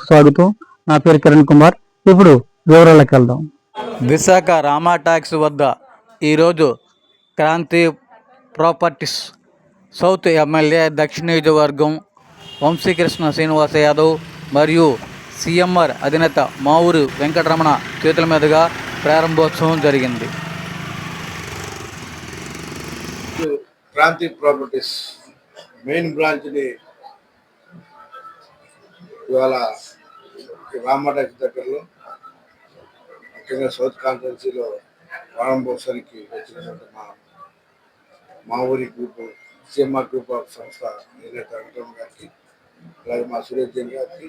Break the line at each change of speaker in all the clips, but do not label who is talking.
స్వాగతం నా పేరు కిరణ్ కుమార్. ఇప్పుడు వివరాలకు వెళ్దాం.
విశాఖ రామా ట్యాక్స్ వద్ద ఈరోజు క్రాంతి ప్రాపర్టీస్ సౌత్ ఎమ్మెల్యే దక్షిణ నియోజకవర్గం వంశీకృష్ణ శ్రీనివాస యాదవ్ మరియు సిఎంఆర్ అధినేత మావూరు వెంకటరమణ చేతుల మీదుగా ప్రారంభోత్సవం జరిగింది.
క్రాంతి ప్రాపర్టీస్ మెయిన్ బ్రాంచ్ని ఇవాళ రామటాక్స్ దగ్గరలో ముఖ్యంగా సౌత్ కాన్స్టిట్యున్సీలో ప్రారంభోత్సవానికి వచ్చినటువంటి మా మా ఊరి గ్రూప్ సిఎంఆర్ గ్రూప్ ఆఫ్ సంస్థ అధినేత వెంకటరమణ గారికి అలాగే మా సురేష్ జైన్ గారికి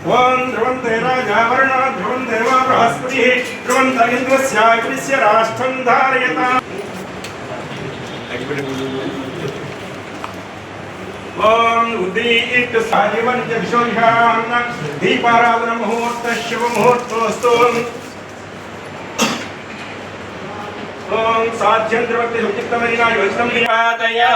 ओम ध्रुवं राजा वर्ण, ध्रुवं देवा बृहस्पतिः। ध्रुवं दरिन्द्रस्याग्निस्य राष्ट्रं धारयता। ओम उदीत साजीवन जगशोभ्याम दीपाराधन मुहूर्त शिव मुहूर्तोस्तु ओम साध्यंत्र भक्ति सुचित्तमरिना योजितं निपातया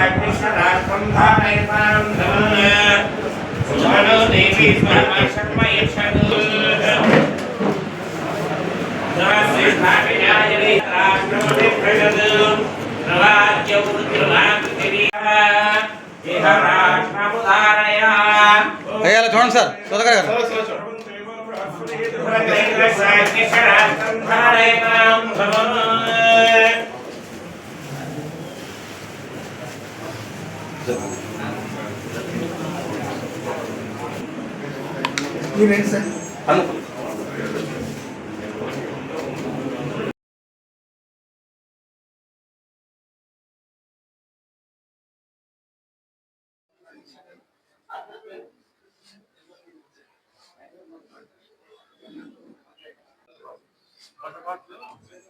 రాష్ట్రం ధారయతాం
మీరు అందులో కూర్చోండి
సార్ చూడండి సార్
రాష్ట్రముదారయా
అయ్యా సార్
What about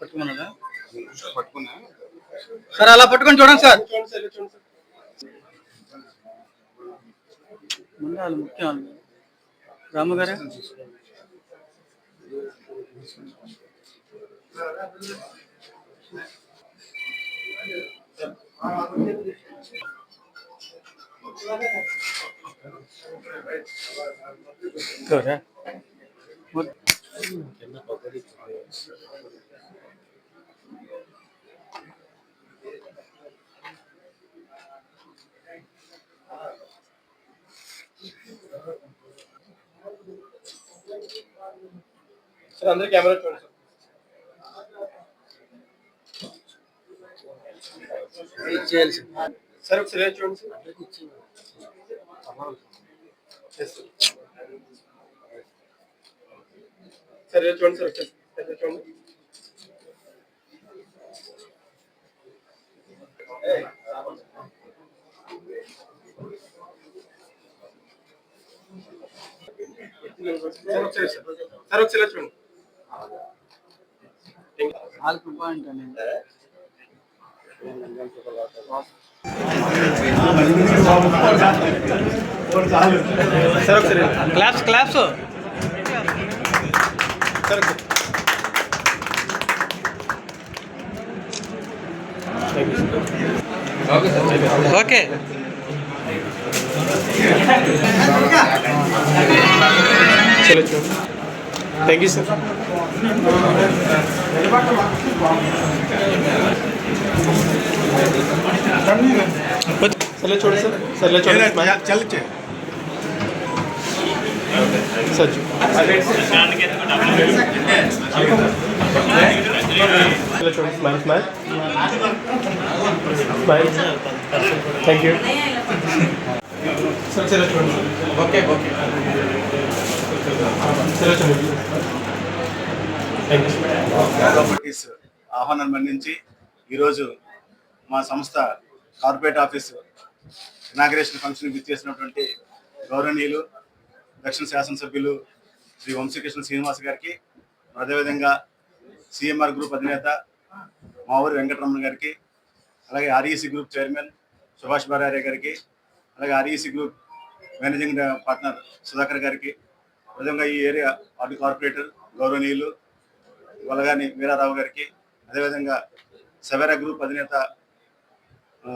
పట్టుకున్నాడా?
పట్టుకున్నా
సార్ అలా పట్టుకొని చూడండి సార్. ముందు ముఖ్యం రామగారే రాము గారే? Good, What?
సార్ అందరూ కెమెరా చూడండి సార్
చేయాలి
సార్ ఒకసారి ఇలా చూడండి సార్ సరే చూడండి సార్ ఒకసారి ఇలా చూడండి. సార్ ఒకసారి చూడండి.
నాలుగు పాయింట్ అనేది
సార్ ఒకసారి
క్లాప్స్ క్లాప్స్.
సార్ ఒకసారి
ఓకే
చలో చూడండి థ్యాంక్ యూ సార్ సర్లే చూడండి సార్ సర్లే చూడండి సార్ చూ- చూడండి smile smile smile thank you okay okay
properties ఆహ్వానం మన్నించి ఈరోజు మా సంస్థ కార్పొరేట్ ఆఫీస్ ఇనాగ్రేషన్ ఫంక్షన్ విచ్చేసినటువంటి గౌరవనీయులు దక్షిణ శాసనసభ్యులు శ్రీ వంశీకృష్ణ శ్రీనివాస్ గారికి అదేవిధంగా సిఎంఆర్ గ్రూప్ అధినేత మావూరి వెంకటరమణ గారికి అలాగే REC group chairman Subhash Barare గారికి అలాగే REC group managing partner Sudhakar గారికి అదేవిధంగా ఈ ఏరియా వార్డు కార్పొరేటర్ గౌరవనీయులు వలగాని వీరారావు గారికి అదేవిధంగా సవేరా గ్రూప్ అధినేత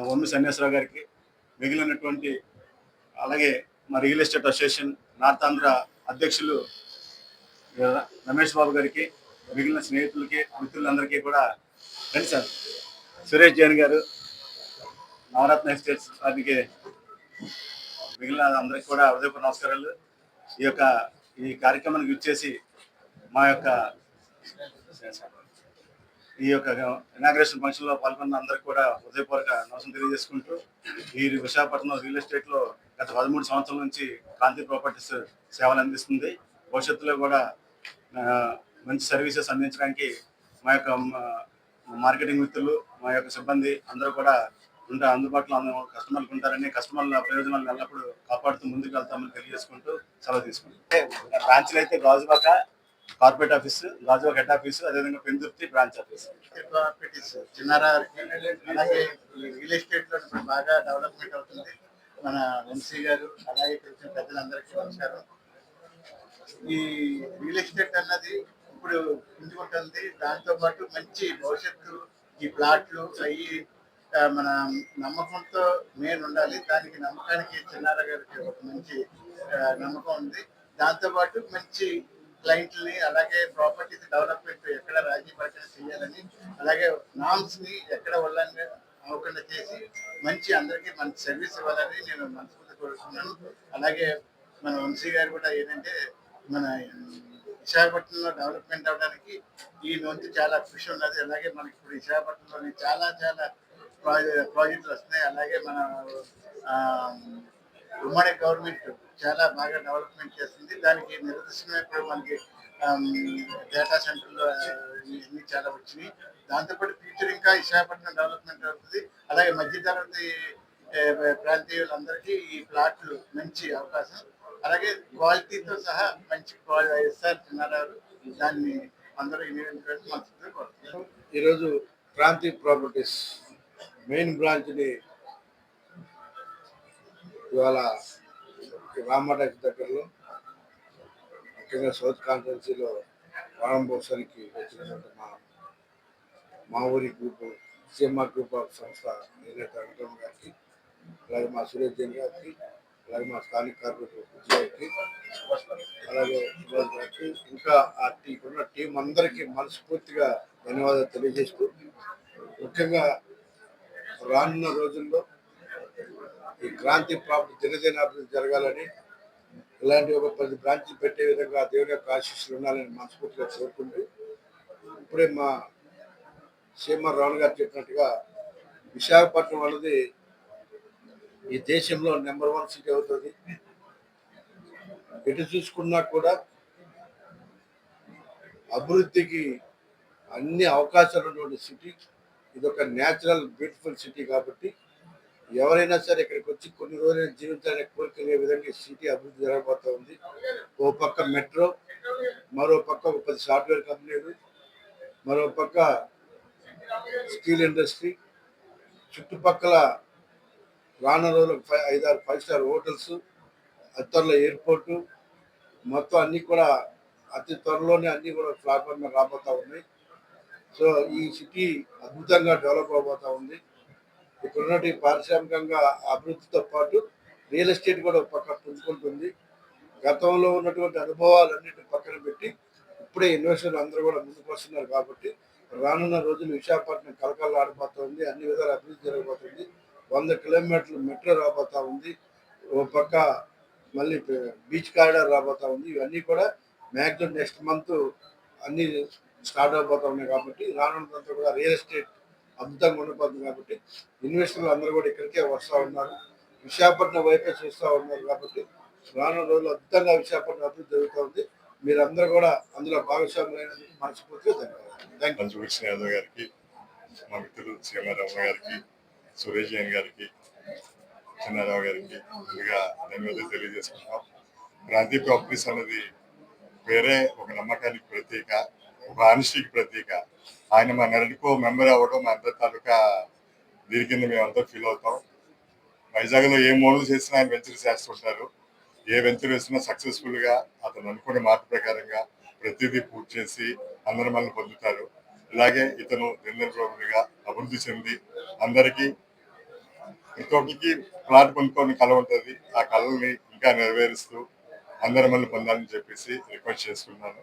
వమ్మి సన్యాసరావు గారికి మిగిలినటువంటి అలాగే మా real estate association north Andhra అధ్యక్షులు రమేష్ బాబు గారికి మిగిలిన స్నేహితులకి మిత్రులందరికీ కూడా కలిశారు. సురేష్ జైన్ గారు నవరత్న ఎస్టేట్స్ వారికి మిగిలిన అందరికి కూడా హృదయపూర్వ నమస్కారాలు. ఈ యొక్క ఈ కార్యక్రమానికి ఇచ్చేసి మా యొక్క ఈ యొక్క ఇనాగ్రేషన్ ఫంక్షన్లో పాల్గొన్న అందరికి కూడా హృదయపూర్వక నమస్కారం తెలియజేసుకుంటూ ఈ విశాఖపట్నం రియల్ ఎస్టేట్లో గత పదమూడు సంవత్సరాల నుంచి కాంతి ప్రాపర్టీస్ సేవలు అందిస్తుంది. భవిష్యత్తులో కూడా మంచి సర్వీసెస్ అందించడానికి మా యొక్క మార్కెటింగ్ మిత్రులు మా యొక్క సిబ్బంది అందరూ కూడా ఉంటా అందుబాటులో కస్టమర్లు కస్టమర్లకు ఉంటారని కస్టమర్ల ప్రయోజనాలు ఎల్లప్పుడూ కాపాడుతూ ముందుకు వెళ్తామని తెలియజేసుకుంటూ సెలవు తీసుకుంటాం బ్రాంచ్లు అయితే Gajuwaka corporate office Gajuwaka head office అదేవిధంగా పెందుర్తి బ్రాంచ్ ఆఫీస్.
చిన్నారా అలాగే రియల్ ఎస్టేట్లో బాగా డెవలప్మెంట్ అవుతుంది. మన వంశీ గారు అలాగే ఇక్కడ వచ్చిన పెద్దలందరికీ నమస్కారం. ఈ రియల్ ఎస్టేట్ అన్నది ఇప్పుడు పుంజుకుంటుంది దాంతో పాటు మంచి భవిష్యత్తు ఈ ప్లాట్లు అవి మన నమ్మకంతో మెయిన్ ఉండాలి. దానికి నమ్మకానికి చిన్నారా గారికి ఒక మంచి నమ్మకం ఉంది. దాంతో పాటు మంచి క్లయింట్లని అలాగే ప్రాపర్టీస్ డెవలప్మెంట్ ఎక్కడ రాజీ పడకుండా చేయాలని అలాగే నామ్స్ని ఎక్కడ వాళ్ళని అవ్వకుండా చేసి మంచి అందరికీ మంచి సర్వీస్ ఇవ్వాలని నేను మనస్ఫూర్తి కోరుతున్నాను అలాగే మన వంశీ గారు కూడా ఏంటంటే మన విశాఖపట్నంలో డెవలప్మెంట్ అవడానికి ఈ వంతు చాలా కృషి ఉన్నది. అలాగే మనకి ఇప్పుడు విశాఖపట్నంలోని చాలా చాలా ప్రాజె- ప్రాజెక్టులు వస్తున్నాయి. అలాగే మన ఉమ్మడి గవర్నమెంట్ చాలా బాగా డెవలప్మెంట్ చేస్తుంది దానికి నిదర్శనం ఇప్పుడు మనకి డేటా సెంటర్లో ఇవన్నీ చాలా వచ్చినాయి. దాంతోపాటు ఫ్యూచర్ ఇంకా విశాఖపట్నం డెవలప్మెంట్ అవుతుంది. అలాగే మధ్యతరగతి తరగతి ప్రాంతీయులందరికీ ఈ ప్లాట్లు మంచి అవకాశం. అలాగే క్వాలిటీతో సహా మంచి ఎస్ఆర్ ఇస్తారు చిన్నారావు దాన్ని అందరూ వినియోగించుకోవాలని మనసుతో
ఈరోజు క్రాంతి ప్రాపర్టీస్ మెయిన్ బ్రాంచ్ని ఇవాళ ఈ దగ్గరలో ముఖ్యంగా సౌత్ కాన్స్టిట్యున్సీలో ప్రారంభోత్సవానికి వచ్చినటువంటి మా మా ఊరి గ్రూప్ సినిమా గ్రూప్ ఆఫ్ సంస్థ అధినేత వెంకటరమణ గారికి అలాగే మా సురేష్ జైన్ గారికి అలాగే మా స్థానిక కార్పొరేటర్ గారికి అలాగే గారికి ఇంకా ఆ టీ ఉన్న టీం అందరికీ మనస్ఫూర్తిగా ధన్యవాదాలు తెలియజేస్తూ ముఖ్యంగా రానున్న రోజుల్లో ఈ క్రాంతి ప్రాప్తి దినదిన అభివృద్ధి జరగాలని ఇలాంటి ఒక పది బ్రాంచ్లు పెట్టే విధంగా ఆ దేవుని యొక్క ఆశీస్సులు ఉండాలని మనస్ఫూర్తిగా కోరుకుంటూ ఇప్పుడే మా సీఎంఆర్ రావణ్ గారు చెప్పినట్టుగా విశాఖపట్నం అనేది ఈ దేశంలో నెంబర్ వన్ సిటీ అవుతుంది. ఎటు చూసుకున్నా కూడా అభివృద్ధికి అన్ని అవకాశాలు ఉన్నటువంటి సిటీ ఇది ఒక న్యాచురల్ బ్యూటిఫుల్ సిటీ కాబట్టి ఎవరైనా సరే ఇక్కడికి వచ్చి కొన్ని రోజులు జీవించాలని కోరుకునే విధంగా సిటీ అభివృద్ధి జరగబోతా ఉంది. ఓ పక్క మెట్రో మరో పక్క ఒక పది సాఫ్ట్వేర్ కంపెనీలు మరో పక్క స్టీల్ ఇండస్ట్రీ చుట్టుపక్కల రాను రోజులకు ఫైవ్ ఐదారు ఫైవ్ స్టార్ హోటల్స్ అతి త్వరలో ఎయిర్పోర్టు మొత్తం అన్నీ కూడా అతి త్వరలోనే అన్నీ కూడా ప్లాట్ఫామ్ రాబోతూ రాబోతా ఉన్నాయి. సో ఈ సిటీ అద్భుతంగా డెవలప్ అవబోతూ ఉంది. ఇప్పుడున్నటి పారిశ్రామికంగా అభివృద్ధితో పాటు రియల్ ఎస్టేట్ కూడా ఒక పక్క పుంజుకుంటుంది. గతంలో ఉన్నటువంటి అనుభవాలన్నిటి పక్కన పెట్టి ఇప్పుడే ఇన్వెస్టర్లు అందరూ కూడా ముందుకు వస్తున్నారు కాబట్టి రానున్న రోజులు విశాఖపట్నం కలకల్లా ఆడిపోతుంది అన్ని విధాలు అభివృద్ధి జరగబోతుంది వంద కిలోమీటర్లు మెట్రో రాబోతా ఉంది ఓ పక్క మళ్ళీ బీచ్ కారిడార్ రాబోతా ఉంది ఇవన్నీ కూడా మ్యాక్సిమం నెక్స్ట్ మంత్ అన్ని స్టార్ట్ అవబోతా ఉన్నాయి కాబట్టి రానున్నంత కూడా రియల్ ఎస్టేట్ అద్భుతంగా ఉండిపోతుంది కాబట్టి ఇన్వెస్టర్లు అందరూ కూడా ఇక్కడికే వస్తూ ఉన్నారు. విశాఖపట్నం వైపే చూస్తూ ఉన్నారు కాబట్టి రాను రోజులు అద్భుతంగా విశాఖపట్నం అభివృద్ధి జరుగుతూ ఉంది మీరందరూ కూడా అందులో భాగస్వాములైనందుకు మనస్ఫూర్తిగా ధన్యవాదాలు.
యాదవ్ గారికి మా మిత్రులు సీమారావు గారికి సురేష్ జైన్ గారికి చిన్నారావు గారికి ముందుగా ధన్యవాదాలు తెలియజేసుకుంటాం ప్రాంతీయ ప్రాపర్టీస్ అనేది వేరే ఒక నమ్మకానికి ప్రత్యేక. ఒక ఆనిస్టీకి ప్రతీక. ఆయన మా నరడికో మెంబర్ అవ్వడం మా అందరి తాలూకా దీని కింద మేమంతా ఫీల్ అవుతాం. వైజాగ్లో ఏ మోడల్ చేసినా ఆయన వెంచర్ చేస్తుంటారు. ఏ వెంచర్ వేసినా సక్సెస్ఫుల్గా అతను అనుకునే మాట ప్రకారంగా ప్రతిదీ పూర్తి చేసి అందరి మనల్ని పొందుతారు. ఇలాగే ఇతను దినదినగా అభివృద్ధి చెంది అందరికీ ప్రతి ఒక్కరికి ప్లాట్ కొనుక్కొని కళ ఉంటుంది. ఆ కళల్ని ఇంకా నెరవేరుస్తూ అందరి మళ్ళీ పొందాలని చెప్పేసి రిక్వెస్ట్ చేసుకున్నాను